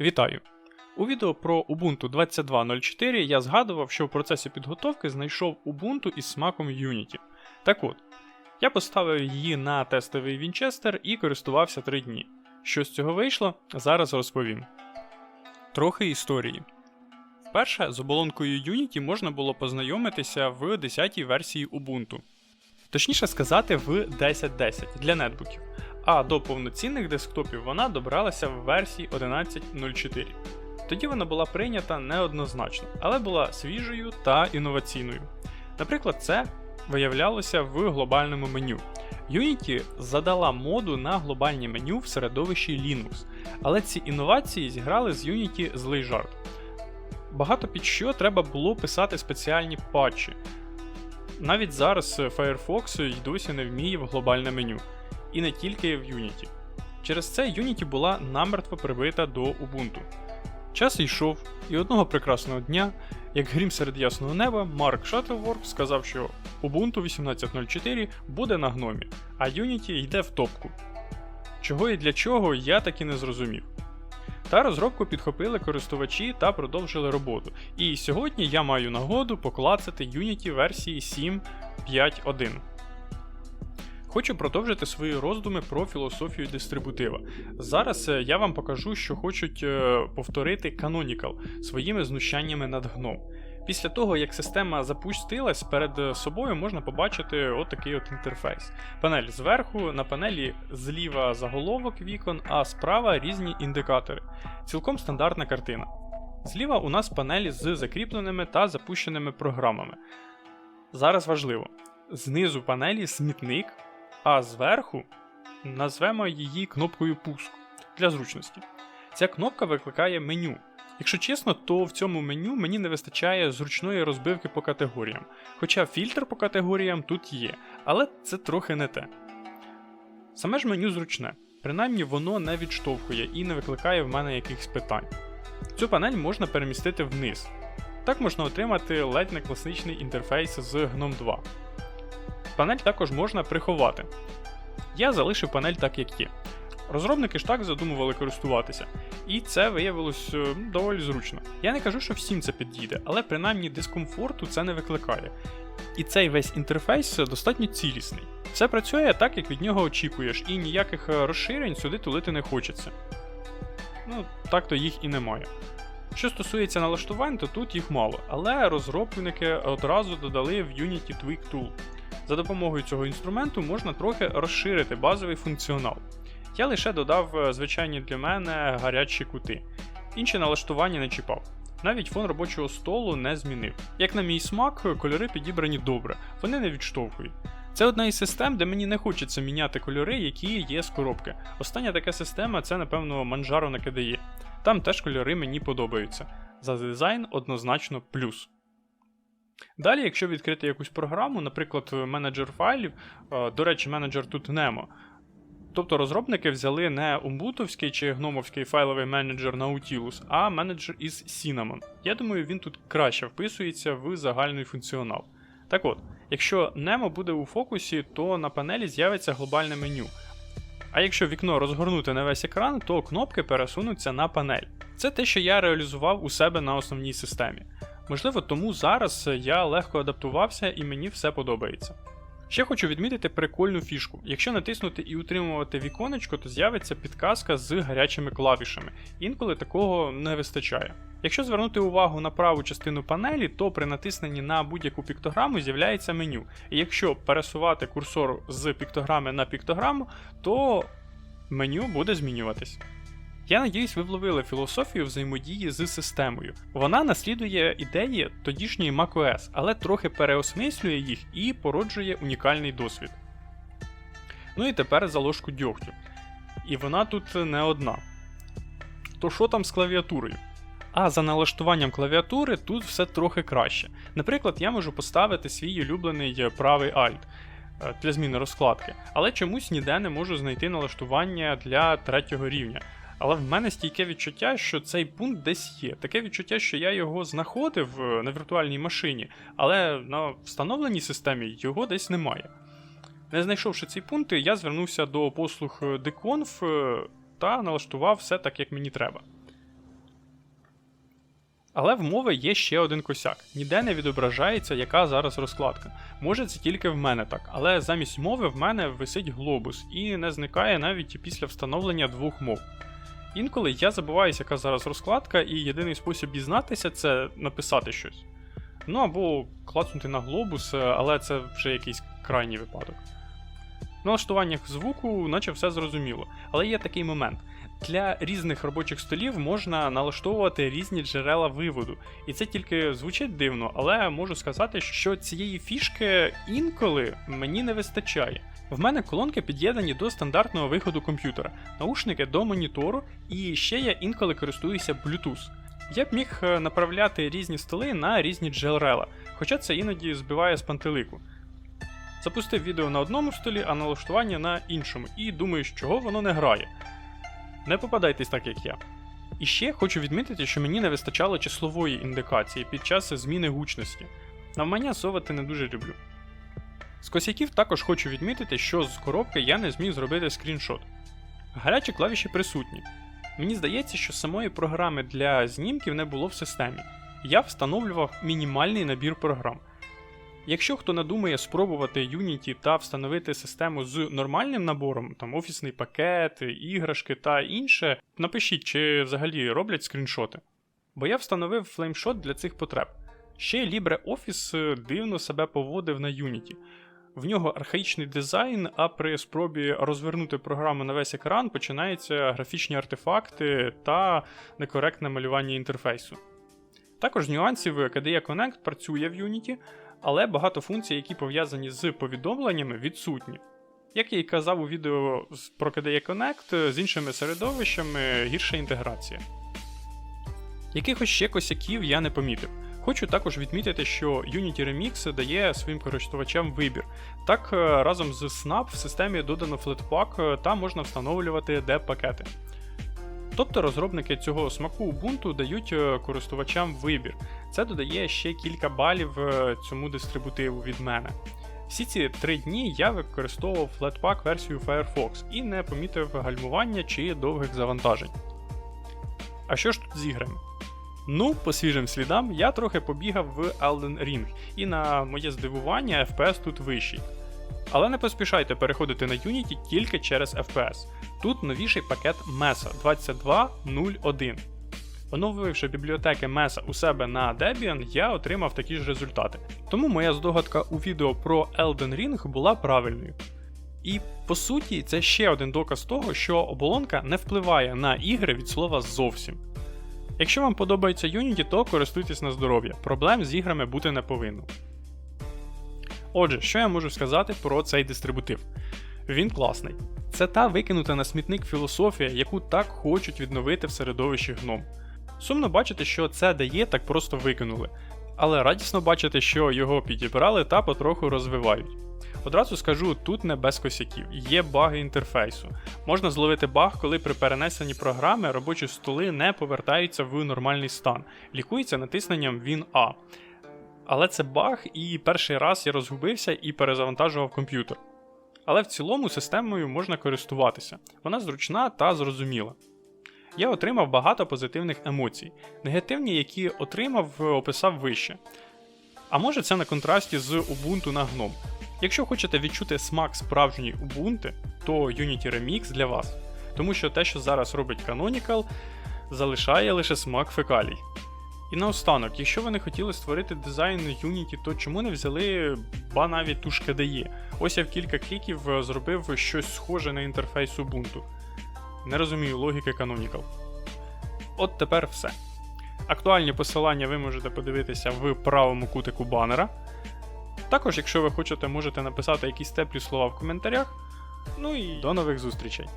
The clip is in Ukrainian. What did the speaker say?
Вітаю! У відео про Ubuntu 22.04 я згадував, що в процесі підготовки знайшов Ubuntu із смаком Unity. Так от, я поставив її на тестовий Вінчестер і користувався 3 дні. Що з цього вийшло, зараз розповім. Трохи історії. Вперше з оболонкою Unity можна було познайомитися в 10-й версії Ubuntu. Точніше сказати, в 10.10 для нетбуків а до повноцінних десктопів вона добралася в версії 11.04. Тоді вона була прийнята неоднозначно, але була свіжою та інноваційною. Наприклад, це виявлялося в глобальному меню. Unity задала моду на глобальні меню в середовищі Linux, але ці інновації зіграли з Unity злий жарт. Багато під що треба було писати спеціальні патчі. Навіть зараз Firefox й досі не вміє в глобальне меню і не тільки в Unity. Через це Unity була намертво прибита до Ubuntu. Час йшов, і одного прекрасного дня, як грім серед ясного неба, Марк Шаттлворк сказав, що Ubuntu 18.04 буде на гномі, а Unity йде в топку. Чого і для чого, я так і не зрозумів. Та розробку підхопили користувачі та продовжили роботу. І сьогодні я маю нагоду поклацати Unity версії 7.5.1. Хочу продовжити свої роздуми про філософію дистрибутива. Зараз е, я вам покажу, що хочуть е, повторити Canonical своїми знущаннями над гном. Після того, як система запустилась, перед собою можна побачити отакий от інтерфейс. Панель зверху, на панелі зліва заголовок вікон, а справа різні індикатори. Цілком стандартна картина. Зліва у нас панелі з закріпленими та запущеними програмами. Зараз важливо. Знизу панелі смітник, а зверху назвемо її кнопкою пуск для зручності. Ця кнопка викликає меню. Якщо чесно, то в цьому меню мені не вистачає зручної розбивки по категоріям. Хоча фільтр по категоріям тут є, але це трохи не те. Саме ж меню зручне, принаймні воно не відштовхує і не викликає в мене якихось питань. Цю панель можна перемістити вниз. Так можна отримати ледь не класичний інтерфейс з GNOME 2. Панель також можна приховати. Я залишив панель так, як є. Розробники ж так задумували користуватися, і це виявилось е, доволі зручно. Я не кажу, що всім це підійде, але принаймні дискомфорту це не викликає. І цей весь інтерфейс достатньо цілісний. Все працює так, як від нього очікуєш, і ніяких е, розширень сюди тулити не хочеться. Ну, так то їх і немає. Що стосується налаштувань, то тут їх мало, але розробники одразу додали в Unity Tweak Tool. За допомогою цього інструменту можна трохи розширити базовий функціонал. Я лише додав е, звичайні для мене гарячі кути. Інші налаштування не чіпав. Навіть фон робочого столу не змінив. Як на мій смак, кольори підібрані добре, вони не відштовхують. Це одна із систем, де мені не хочеться міняти кольори, які є з коробки. Остання така система це, напевно, Manjaro на KDE. Там теж кольори мені подобаються. За дизайн однозначно плюс. Далі, якщо відкрити якусь програму, наприклад, менеджер файлів, е, до речі, менеджер тут Nemo. Тобто розробники взяли не умбутовський чи гномовський файловий менеджер Nautilus, а менеджер із Cinnamon. Я думаю, він тут краще вписується в загальний функціонал. Так от, якщо Nemo буде у фокусі, то на панелі з'явиться глобальне меню. А якщо вікно розгорнути на весь екран, то кнопки пересунуться на панель. Це те, що я реалізував у себе на основній системі. Можливо, тому зараз я легко адаптувався і мені все подобається. Ще хочу відмітити прикольну фішку. Якщо натиснути і утримувати віконечко, то з'явиться підказка з гарячими клавішами. Інколи такого не вистачає. Якщо звернути увагу на праву частину панелі, то при натисненні на будь-яку піктограму з'являється меню. І якщо пересувати курсор з піктограми на піктограму, то меню буде змінюватись. Я надіюсь, ви вловили філософію взаємодії з системою. Вона наслідує ідеї тодішньої macOS, але трохи переосмислює їх і породжує унікальний досвід. Ну і тепер за ложку дьогтю. І вона тут не одна. То що там з клавіатурою? А за налаштуванням клавіатури тут все трохи краще. Наприклад, я можу поставити свій улюблений правий Alt е, для зміни розкладки, але чомусь ніде не можу знайти налаштування для третього рівня. Але в мене стійке відчуття, що цей пункт десь є. Таке відчуття, що я його знаходив е, на віртуальній машині, але на встановленій системі його десь немає. Не знайшовши цей пункт, я звернувся до послуг Deconf е, та налаштував все так, як мені треба. Але в мови є ще один косяк. Ніде не відображається, яка зараз розкладка. Може, це тільки в мене так, але замість мови в мене висить глобус і не зникає навіть після встановлення двох мов. Інколи я забуваюся, яка зараз розкладка, і єдиний спосіб дізнатися це написати щось. Ну або клацнути на глобус, е, але це вже якийсь крайній випадок. В налаштуваннях звуку, наче все зрозуміло. Але є такий момент. Для різних робочих столів можна налаштовувати різні джерела виводу. І це тільки звучить дивно, але можу сказати, що цієї фішки інколи мені не вистачає. В мене колонки під'єднані до стандартного виходу комп'ютера, наушники до монітору, і ще я інколи користуюся Bluetooth. Я б міг е, направляти різні столи на різні джерела, хоча це іноді збиває з пантелику. Запустив відео на одному столі, а налаштування на іншому, і думаю, з чого воно не грає. Не попадайтесь так, як я. І ще хочу відмітити, що мені не вистачало числової індикації під час зміни гучності. Навмання совати не дуже люблю. З косяків також хочу відмітити, що з коробки я не зміг зробити скріншот. Гарячі клавіші присутні. Мені здається, що самої програми для знімків не було в системі. Я встановлював мінімальний набір програм. Якщо хто надумає спробувати Unity та встановити систему з нормальним набором, там офісний пакет, іграшки та інше, напишіть, чи взагалі роблять скріншоти. Бо я встановив флеймшот для цих потреб. Ще LibreOffice дивно себе поводив на Unity. В нього архаїчний дизайн, а при спробі розвернути програму на весь екран починаються графічні артефакти та некоректне малювання інтерфейсу. Також нюансів KDE Connect працює в Unity, але багато функцій, які пов'язані з повідомленнями, відсутні. Як я і казав у відео про KDE Connect, з іншими середовищами гірша інтеграція. Якихось ще косяків я не помітив. Хочу також відмітити, що Unity Remix дає своїм користувачам вибір. Так, е, разом з Snap в системі додано Flatpak та можна встановлювати деп-пакети. Тобто розробники цього смаку Ubuntu дають е, користувачам вибір. Це додає ще кілька балів е, цьому дистрибутиву від мене. Всі ці три дні я використовував Flatpak версію Firefox і не помітив гальмування чи довгих завантажень. А що ж тут з іграми? Ну, по свіжим слідам, я трохи побігав в Elden Ring, і на моє здивування FPS тут вищий. Але не поспішайте переходити на Unity тільки через FPS. Тут новіший пакет MESA 22.01. Оновивши бібліотеки MESA у себе на Debian, я отримав такі ж результати. Тому моя здогадка у відео про Elden Ring була правильною. І по суті, це ще один доказ того, що оболонка не впливає на ігри від слова зовсім. Якщо вам подобається Unity, то користуйтесь на здоров'я, проблем з іграми бути не повинно. Отже, що я можу сказати про цей дистрибутив? Він класний. Це та викинута на смітник філософія, яку так хочуть відновити в середовищі гном. Сумно бачити, що це дає так просто викинули, але радісно бачити, що його підібрали та потроху розвивають. Одразу скажу, тут не без косяків, є баги інтерфейсу. Можна зловити баг, коли при перенесенні програми робочі столи не повертаються в нормальний стан, лікується натисненням Win A. Але це баг, і перший раз я розгубився і перезавантажував комп'ютер. Але в цілому системою можна користуватися, вона зручна та зрозуміла. Я отримав багато позитивних емоцій, негативні, які отримав, описав вище. А може це на контрасті з Ubuntu на GNOME. Якщо хочете відчути смак справжньої Ubuntu, то Unity Remix для вас. Тому що те, що зараз робить Canonical, залишає лише смак фекалій. І наостанок, якщо ви не хотіли створити дизайн Unity, то чому не взяли ба навіть ту ж KDE? Ось я в кілька кліків зробив щось схоже на інтерфейс Ubuntu. Не розумію логіки Canonical. От тепер все. Актуальні посилання ви можете подивитися в правому кутику банера. Також, якщо ви хочете, можете написати якісь теплі слова в коментарях. Ну і до нових зустрічей!